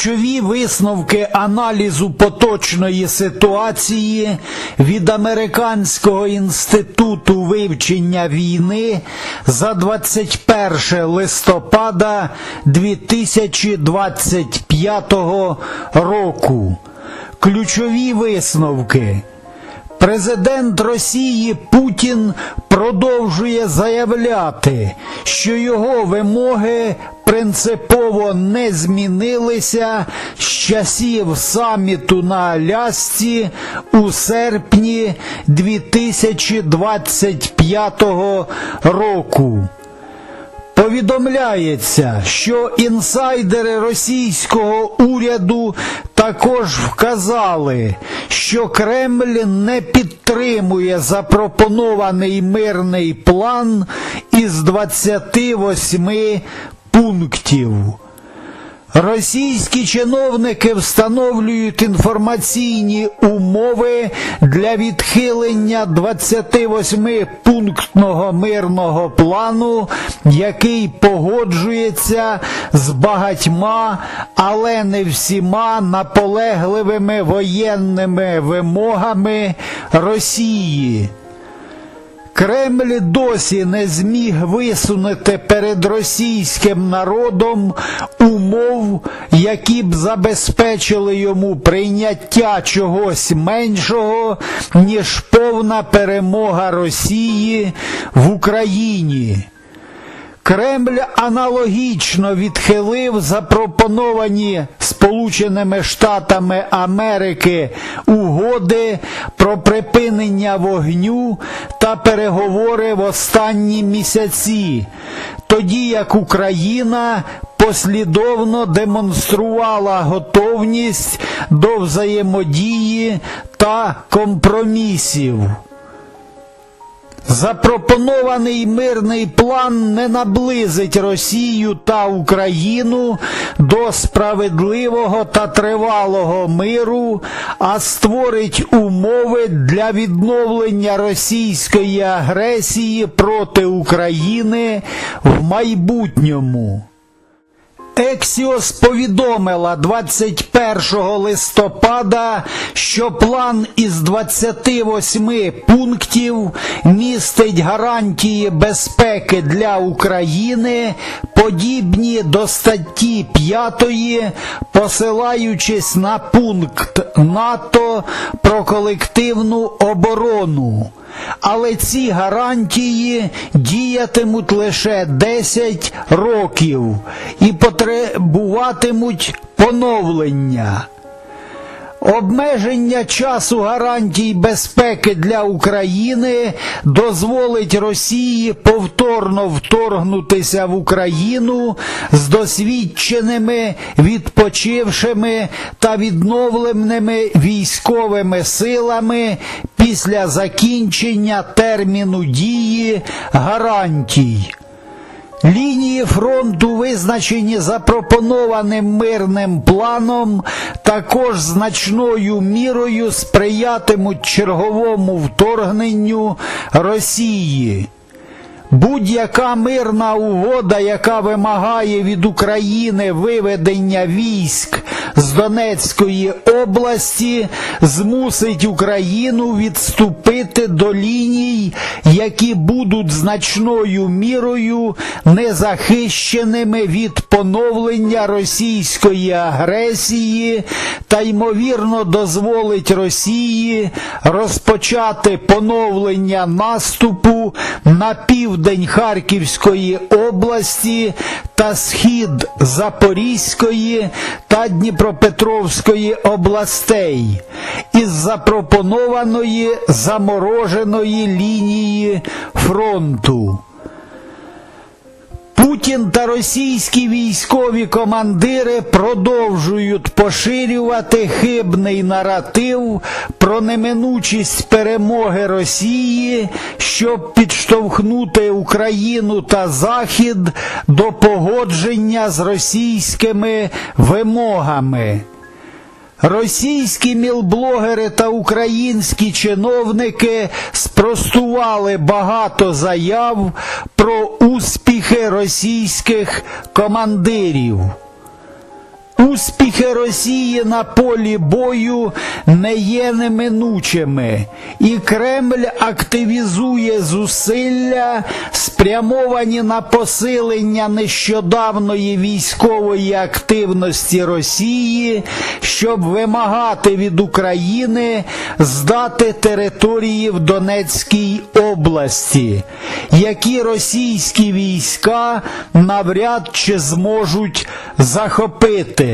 Ключові висновки аналізу поточної ситуації від Американського інституту вивчення війни за 21 листопада 2025 року. Ключові висновки. Президент Росії Путін продовжує заявляти, що його вимоги принципово не змінилися з часів саміту на Алясці у серпні 2025 року. Повідомляється, що інсайдери російського уряду також вказали, що Кремль не підтримує запропонований мирний план із 28 пунктів. Російські чиновники встановлюють інформаційні умови для відхилення 28-пунктного мирного плану, який погоджується з багатьма, але не всіма наполегливими воєнними вимогами Росії. Кремль досі не зміг висунути перед російським народом умов, які б забезпечили йому прийняття чогось меншого, ніж повна перемога Росії в Україні. Кремль аналогічно відхилив запропоновані Сполученими Штатами Америки угоди про припинення вогню та переговори в останні місяці, тоді як Україна послідовно демонструвала готовність до взаємодії та компромісів. Запропонований мирний план не наблизить Росію та Україну до справедливого та тривалого миру, а створить умови для відновлення російської агресії проти України в майбутньому. Ексіос повідомила 21 листопада, що план із 28 пунктів містить гарантії безпеки для України, подібні до статті 5, посилаючись на пункт НАТО про колективну оборону. Але ці гарантії діятимуть лише 10 років і потребуватимуть поновлення. Обмеження часу гарантій безпеки для України дозволить Росії повторно вторгнутися в Україну з досвідченими, відпочившими та відновленими військовими силами після закінчення терміну дії гарантій. Лінії фронту, визначені запропонованим мирним планом, також значною мірою сприятимуть черговому вторгненню Росії. Будь-яка мирна угода, яка вимагає від України виведення військ з Донецької області, змусить Україну відступити до ліній, які будуть значною мірою незахищеними від поновлення російської агресії та ймовірно дозволить Росії розпочати поновлення наступу на південь Харківської області та схід Запорізької та Дніпропетровської областей із запропонованої замороженої лінії фронту. Путін та російські військові командири продовжують поширювати хибний наратив про неминучість перемоги Росії, щоб підштовхнути Україну та Захід до погодження з російськими вимогами. Російські мілблогери та українські чиновники спростували багато заяв про успіхи російських командирів. Успіхи Росії на полі бою не є неминучими, і Кремль активізує зусилля, спрямовані на посилення нещодавної військової активності Росії, щоб вимагати від України здати території в Донецькій області, які російські війська навряд чи зможуть захопити.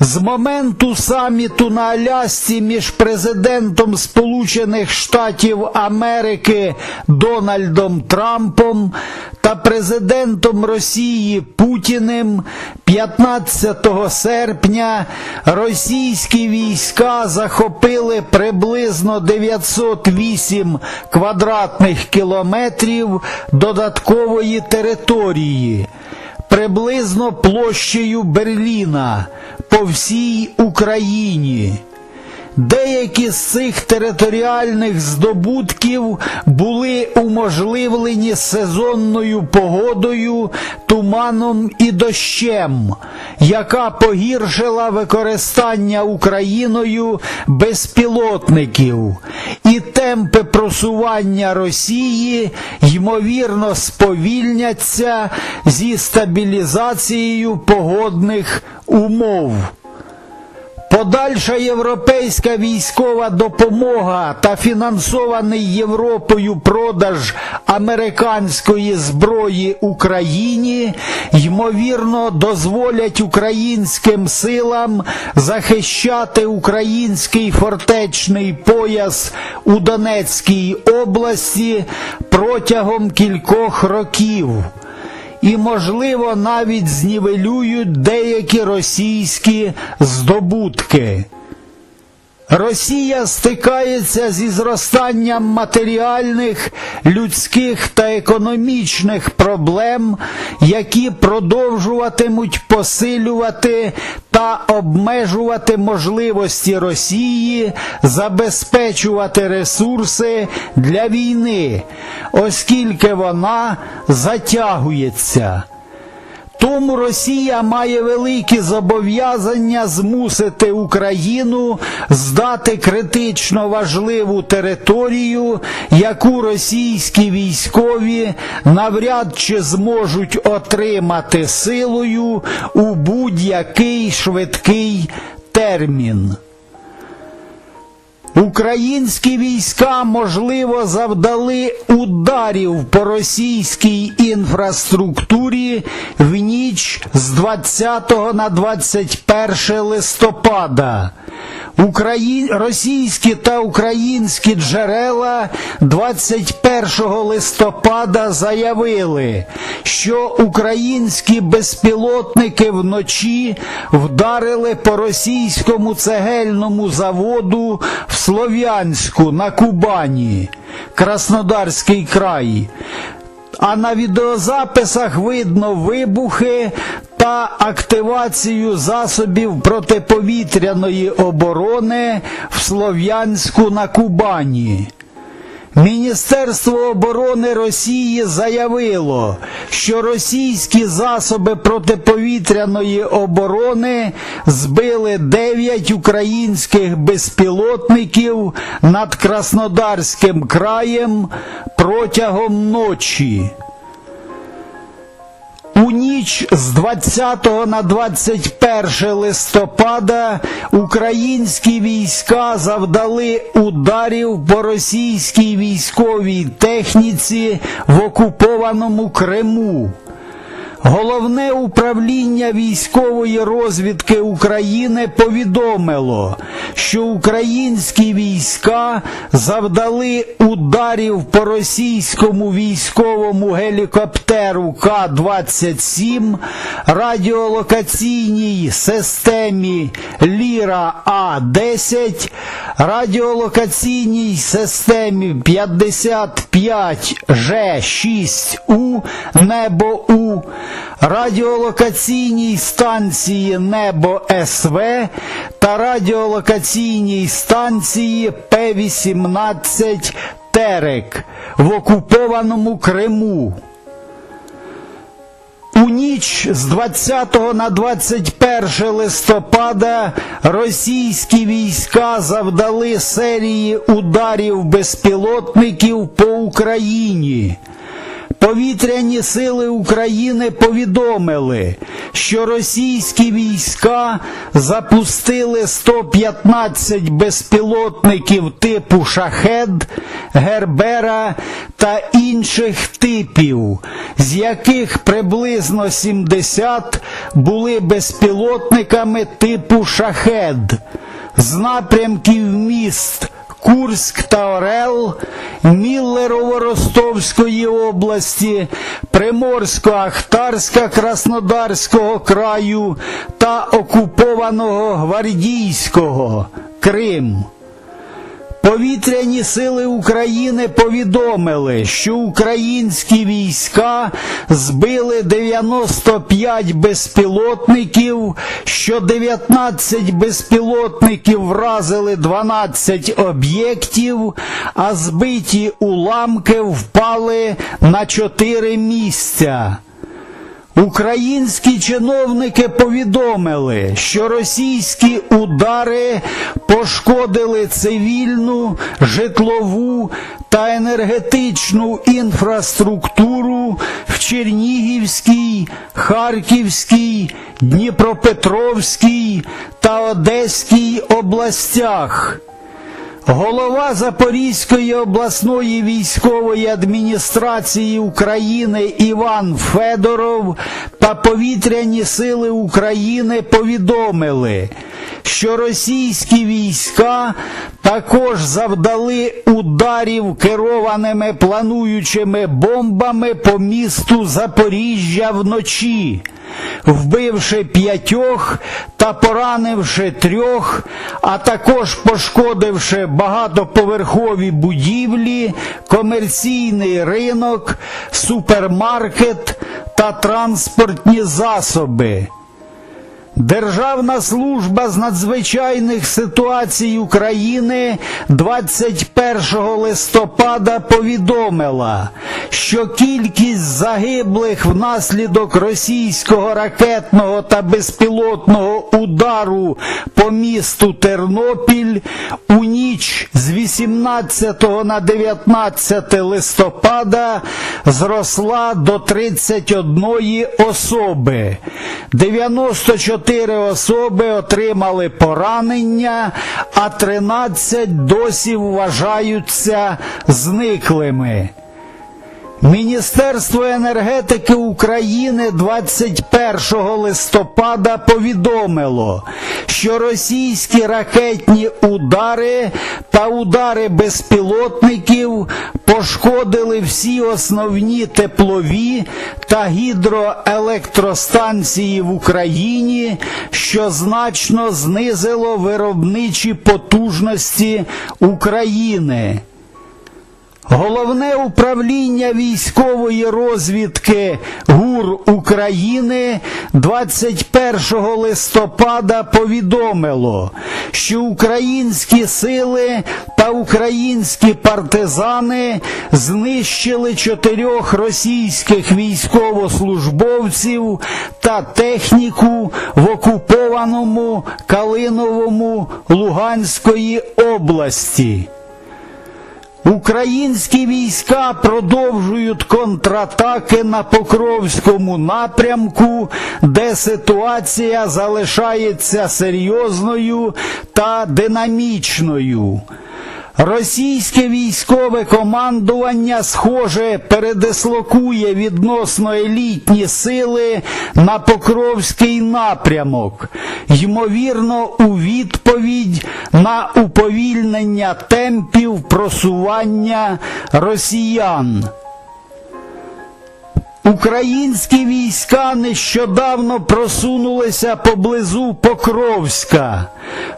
З моменту саміту на Алясці між президентом Сполучених Штатів Америки Дональдом Трампом та президентом Росії Путіним 15 серпня російські війська захопили приблизно 908 квадратних кілометрів додаткової території приблизно площею Берліна по всій Україні. Деякі з цих територіальних здобутків були уможливлені сезонною погодою, туманом і дощем, яка погіршила використання Україною безпілотників, і темпи просування Росії ймовірно сповільняться зі стабілізацією погодних умов. Подальша європейська військова допомога та фінансований Європою продаж американської зброї Україні ймовірно дозволять українським силам захищати український фортечний пояс у Донецькій області протягом кількох років і, можливо, навіть знівелюють деякі російські здобутки. Росія стикається зі зростанням матеріальних, людських та економічних проблем, які продовжуватимуть посилювати та обмежувати можливості Росії забезпечувати ресурси для війни, оскільки вона затягується. Тому Росія має великі зобов'язання змусити Україну здати критично важливу територію, яку російські військові навряд чи зможуть отримати силою у будь-який швидкий термін. Українські війська, можливо, завдали ударів по російській інфраструктурі в ніч з 20 на 21 листопада. Украї... Російські та українські джерела 21 листопада заявили, що українські безпілотники вночі вдарили по російському цегельному заводу в Слов'янську на Кубані, Краснодарський край. А на відеозаписах видно вибухи та активацію засобів протиповітряної оборони в Слов'янську на Кубані. Міністерство оборони Росії заявило, що російські засоби протиповітряної оборони збили 9 українських безпілотників над Краснодарським краєм протягом ночі. Ніч з 20 на 21 листопада українські війська завдали ударів по російській військовій техніці в окупованому Криму. Головне управління військової розвідки України повідомило, що українські війська завдали ударів по російському військовому гелікоптеру К-27, радіолокаційній системі Ліра А-10, радіолокаційній системі 55 Ж6У Небо У радіолокаційній станції Небо СВ та радіолокаційній станції П-18 Терек в окупованому Криму. У ніч з 20 на 21 листопада російські війська завдали серії ударів безпілотників по Україні. Повітряні сили України повідомили, що російські війська запустили 115 безпілотників типу шахед, гербера та інших типів, з яких приблизно 70 були безпілотниками типу шахед з напрямків міст. Курськ та Орел, Міллерово-Ростовської області, Приморсько-Ахтарська Краснодарського краю та окупованого Гвардійського Крим. Повітряні сили України повідомили, що українські війська збили 95 безпілотників, що 19 безпілотників вразили 12 об'єктів, а збиті уламки впали на 4 місця. Українські чиновники повідомили, що російські удари пошкодили цивільну, житлову та енергетичну інфраструктуру в Чернігівській, Харківській, Дніпропетровській та Одеській областях. Голова Запорізької обласної військової адміністрації України Іван Федоров та повітряні сили України повідомили, що російські війська також завдали ударів керованими плануючими бомбами по місту Запоріжжя вночі вбивши п'ятьох та поранивши трьох, а також пошкодивши багатоповерхові будівлі, комерційний ринок, супермаркет та транспортні засоби. Державна служба з надзвичайних ситуацій України 21 листопада повідомила, що кількість загиблих внаслідок російського ракетного та безпілотного удару по місту Тернопіль у ніч з 18 на 19 листопада зросла до 31 особи. 94 Чотири особи отримали поранення, а 13 досі вважаються зниклими. Міністерство енергетики України 21 листопада повідомило, що російські ракетні удари та удари безпілотників пошкодили всі основні теплові та гідроелектростанції в Україні, що значно знизило виробничі потужності України. Головне управління військової розвідки ГУР України 21 листопада повідомило, що українські сили та українські партизани знищили чотирьох російських військовослужбовців та техніку в окупованому Калиновому Луганської області. Українські війська продовжують контратаки на Покровському напрямку, де ситуація залишається серйозною та динамічною. Російське військове командування, схоже, передислокує відносно елітні сили на Покровський напрямок, ймовірно, у відповідь на уповільнення темпів просування росіян. Українські війська нещодавно просунулися поблизу Покровська.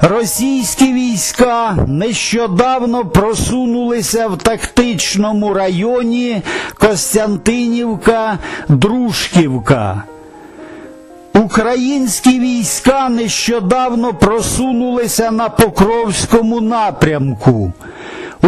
Російські війська нещодавно просунулися в тактичному районі Костянтинівка, Дружківка. Українські війська нещодавно просунулися на Покровському напрямку.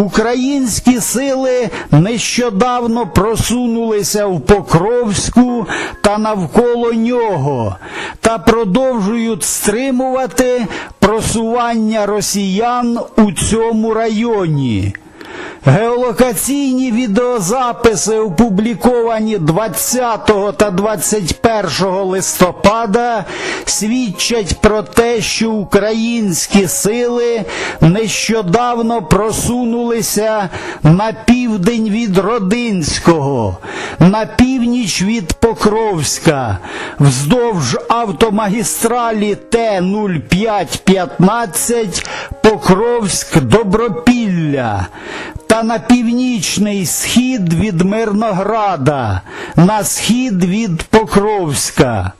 Українські сили нещодавно просунулися в Покровську та навколо нього та продовжують стримувати просування росіян у цьому районі. Геолокаційні відеозаписи, опубліковані 20 та 21 листопада, свідчать про те, що українські сили нещодавно просунулися на південь від Родинського, на північ від Покровська, вздовж автомагістралі Т-0515 Покровськ-Добропілля та на північний схід від Мирнограда, на схід від Покровська.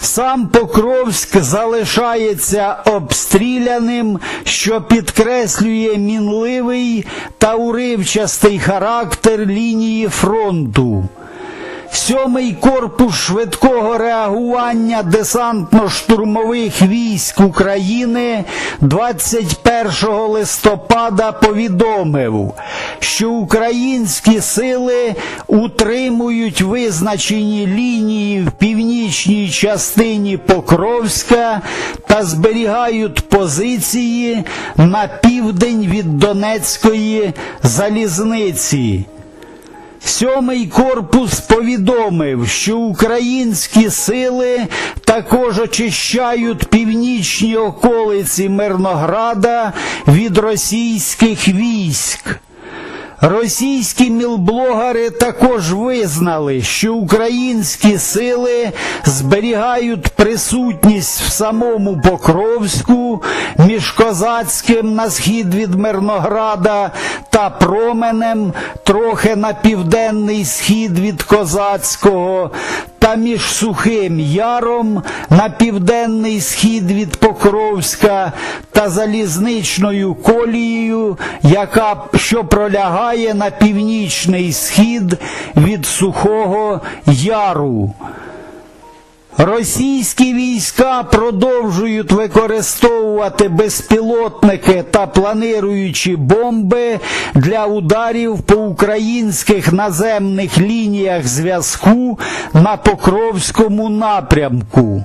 Сам Покровськ залишається обстріляним, що підкреслює мінливий та уривчастий характер лінії фронту. Сьомий корпус швидкого реагування десантно-штурмових військ України 21 листопада повідомив, що українські сили утримують визначені лінії в північній частині Покровська та зберігають позиції на південь від Донецької залізниці. Сьомий корпус повідомив, що українські сили також очищають північні околиці Мирнограда від російських військ. Російські мілблогери також визнали, що українські сили зберігають присутність в самому Покровську між Козацьким на схід від Мирнограда та променем трохи на південний схід від Козацького та між Сухим Яром на південний схід від Покровська та залізничною колією, яка що пролягає на північний схід від Сухого Яру. Російські війська продовжують використовувати безпілотники та планируючі бомби для ударів по українських наземних лініях зв'язку на Покровському напрямку.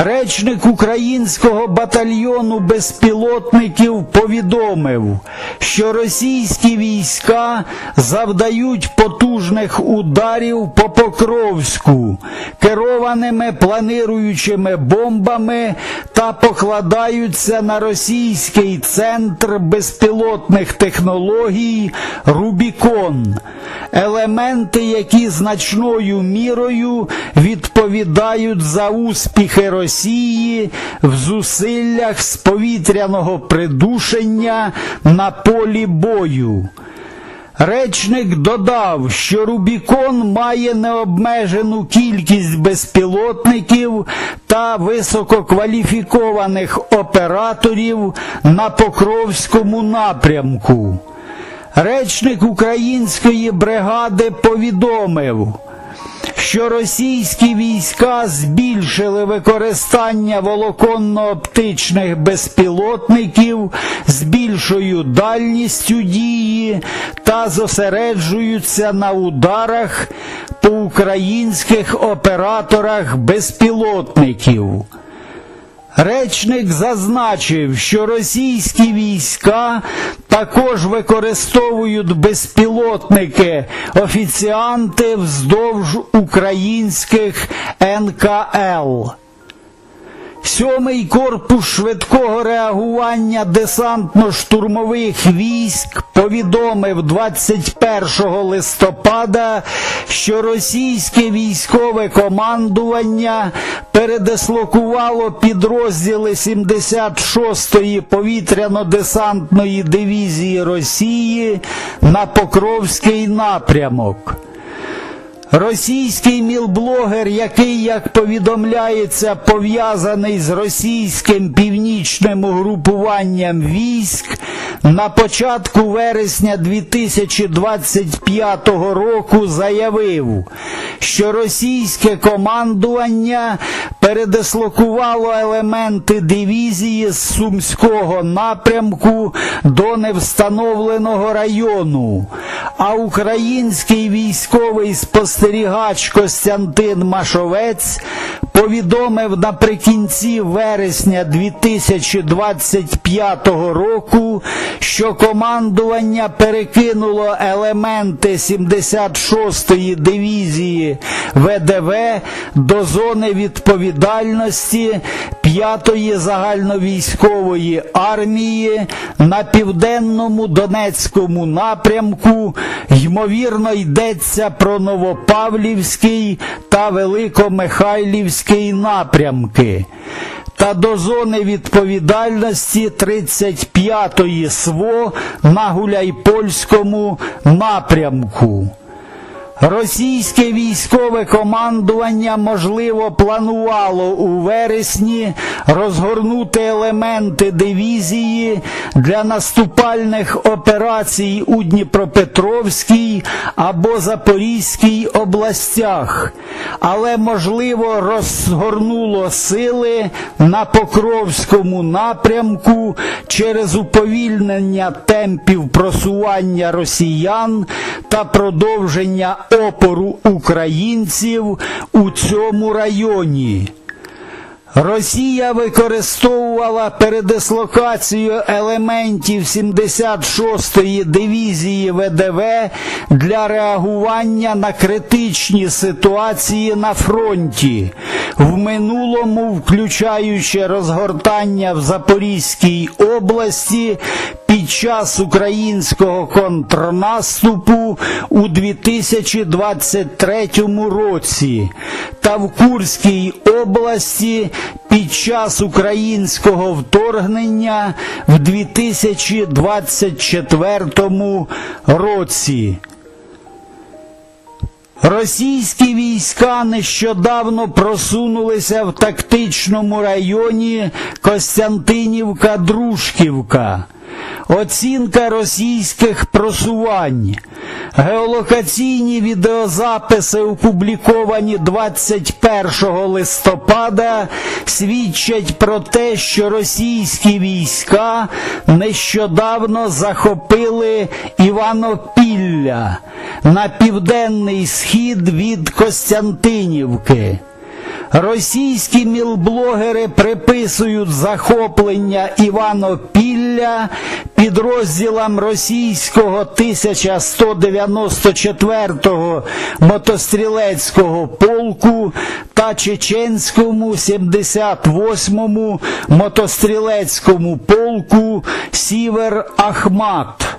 Речник українського батальйону безпілотників повідомив, що російські війська завдають потужних ударів по Покровську керованими планируючими бомбами та покладаються на російський центр безпілотних технологій Рубікон, елементи, які значною мірою відповідають за успіхи Росії в зусиллях з повітряного придушення на полі бою. Речник додав, що Рубікон має необмежену кількість безпілотників та висококваліфікованих операторів на Покровському напрямку. Речник української бригади повідомив, що російські війська збільшили використання волоконно-оптичних безпілотників з більшою дальністю дії та зосереджуються на ударах по українських операторах безпілотників. Речник зазначив, що російські війська також використовують безпілотники офіціанти вздовж українських НКЛ. Сьомий корпус швидкого реагування десантно-штурмових військ повідомив 21 листопада, що російське військове командування передислокувало підрозділи 76-ї повітряно-десантної дивізії Росії на Покровський напрямок. Російський мілблогер, який, як повідомляється, пов'язаний з російським північним угрупуванням військ на початку вересня 2025 року заявив, що російське командування передислокувало елементи дивізії з Сумського напрямку до невстановленого району, а український військовий спостерігач Костянтин Машовець повідомив наприкінці вересня 2025 року, що командування перекинуло елементи 76-ї дивізії ВДВ до зони відповідальності 5-ї загальновійськової армії на південному Донецькому напрямку. Ймовірно, йдеться про Новопавлівський та Великомихайлівський напрямки та до зони відповідальності 35-ї СВО на Гуляйпольському напрямку. Російське військове командування, можливо, планувало у вересні розгорнути елементи дивізії для наступальних операцій у Дніпропетровській або Запорізькій областях, але, можливо, розгорнуло сили на Покровському напрямку через уповільнення темпів просування росіян та продовження опору українців у цьому районі. Росія використовувала передислокацію елементів 76-ї дивізії ВДВ для реагування на критичні ситуації на фронті, в минулому включаючи розгортання в Запорізькій області під час українського контрнаступу у 2023 році. Та в Курській області під час українського вторгнення в 2024 році. Російські війська нещодавно просунулися в тактичному районі Костянтинівка-Дружківка. Оцінка російських просувань. Геолокаційні відеозаписи, опубліковані 21 листопада, свідчать про те, що російські війська нещодавно захопили Іванопілля на південний схід від Костянтинівки. Російські мілблогери приписують захоплення Іванопілля підрозділам російського 1194-го мотострілецького полку та чеченському 78-му мотострілецькому полку Сівер Ахмат.